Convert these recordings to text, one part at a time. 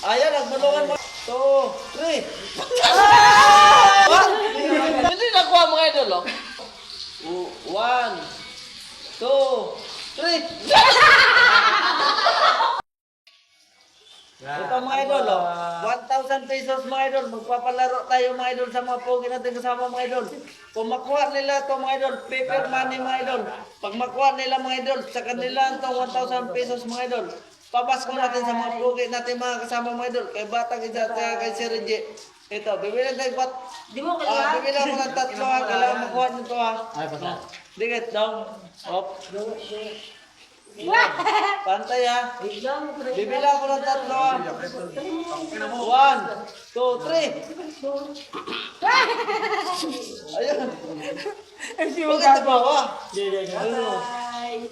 Ayan, nagbulungan mo. Two, three. Hindi nakuha mga idol, oh. O- One, two, three. Ito mga idol, oh. 1,000 pesos mga idol. Magpapalaro tayo mga idol sa mga pogi natin kasama mga idol. Kung makuha nila ito mga idol, paper money mga idol. Pag makuha nila mga idol, sa kanila ito 1,000 pesos mga idol. Papasko natin sa mga pogi natin mga kasama mga idol. Kay Batang Isa at kay Sir Reggie. Ito, bibilang tayo bat. Di mo Ah, kaya? bibilang ko ng tatlo ha. Kailangan makuha nito ha. Ay, basta. Dikit down. Up. Pantay ha. Bibilang ko ng tatlo ha. One, two, three. Ayun. Hindi, hindi, hindi. Ayun. Bye.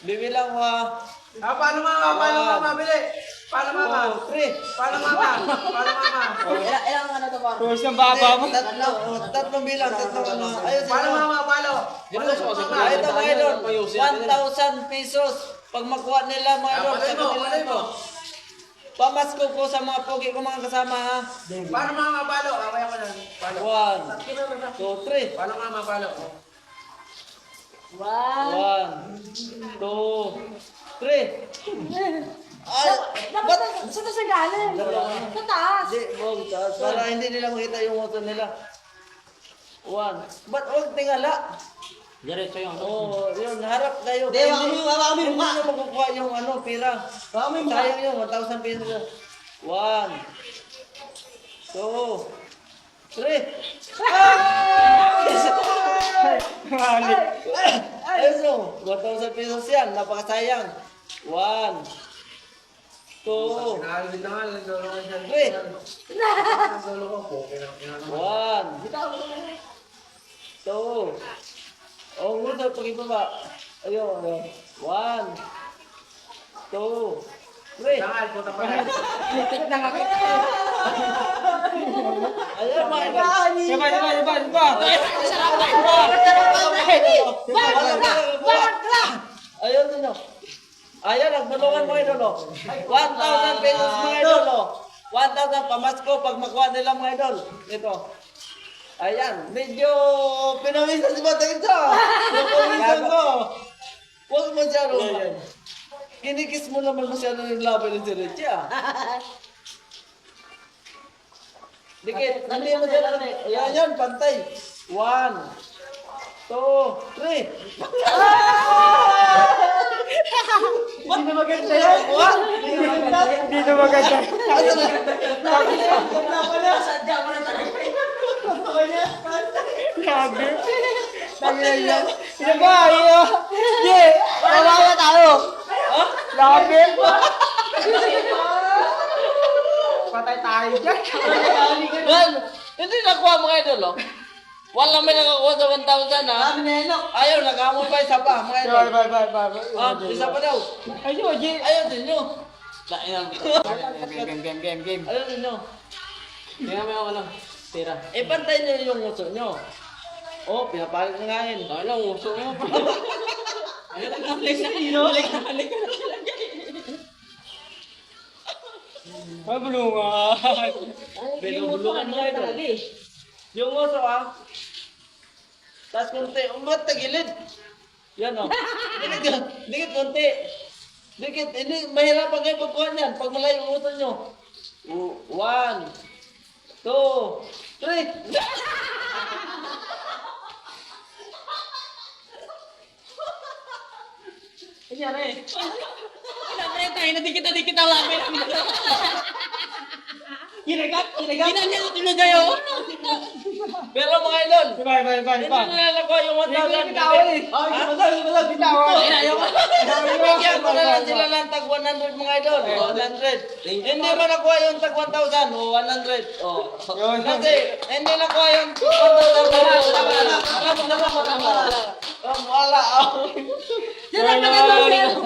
Bibilang ko ha. Ah, paano mama? Paano mama? Bili! Paano mama? Two, three. Paano mama? Paano mama? Ilang, ilang ano to, par? Tuwas ng baba mo. Tatlo. oh, Tatlong bilang. Tatlong ano. Ayun. Paano sino? mama? Paano? Paano mama? Ah, ito mga idol. 1,000 pesos. Pag makuha nila mga idol. Ah, Sa palay mo, ito. mo. Pamasko ko sa mga pogi ko mga kasama ha. Paano mama? Paano? Away ako lang. Paano? One, two, three. Paano mama? Paano? Wow. One, two, three. Ay, Dapat ba't? sa- saan to siya galing? Sa taas. Hindi, wag taas. Para hindi nila makita yung motor nila. One. Ba't wag tingala? Diretso yung Oo, oh, yun, harap kayo. Hindi, wag mo- wag mo yung Hindi mukha. nyo makukuha yung ano, pira. Wag mo yung mukha. Sayang yun, 1,000 pesos. One. Two. Three. Mali. Ayos o, 1,000 pesos yan, napakasayang. One. Two. Sinalawin na nga. Nagdolo ko dyan. Three. Nagdolo ko. Na. kinano. One. Two. Oh, muna pag ibaba. Ayun, ayun. One. Two. Three. Tangal, puta pa rin. Ayun, mga iba. Diba, diba, diba, diba? Ayun din o. Ayun, nagbulungan mga idol o. 1,000 pesos mga idol o. 1,000 pamasko pag makuha nila mga idol. Ito. Ayan, medyo pinawisan si Batang ito. Pinawisan ko. Huwag masyado. Kinikis mo naman masyado yung laban ng si Richie ah. Dikit, hindi mo dyan. Ayan, yan, pantay. One, two, three. Hindi na maganda yan. Hindi na maganda. Sadya mo na talaga. Grabe. Tangina yan. Yan ba? Yan. Hindi. Kawawa tayo. Grabe. Patay tayo dyan. Yan, hindi nakuha mga idol oh. Wala may nakakuha sa 1,000 ha. Kami na yan. no? Ayaw, nakamoy pa isa pa mga idol. Bye, bye, bye, bye. Ah, isa pa daw. Ayun, G. Ayaw din nyo. Lain Game, game, game, game. Ayaw din nyo. Tingnan mo yung ano. Tira. Eh, pantay nyo yung uso nyo. Oh, pinapalit na nga yun. Ay lang, uso mo. Ayun lang, halik na kino. Halik na, halik na. Ay, bulungan. Binubulungan mga idol. Yung uso ah. Tapos kunti, umat tagilid. Yan oh. Dikit, dikit kunti. Dikit, hindi, mahirapan kayo pagkuha niyan. Pag malayo yung uso nyo. O- One, two, three. Nangyari. Nangyari tayo, nadikit na dikit ang labi namin. Ginagat, ginagat. Ginanyan tulog kayo. Pero mga idol, Bye, bye, bye, hindi bye. na nakuha yung 1,000. Bitawan eh. Ha? Bitawan, bitawan, bitawan. Ko. Bigyan ko na lang sila ng tag 100 mga idol. O, 100. Hindi mo nakuha yung tag 1,000. O, 100. O. Yun. Kasi, hindi nakuha yung 1,000. Wala, wala, wala. Wala. Wala. Wala. Wala.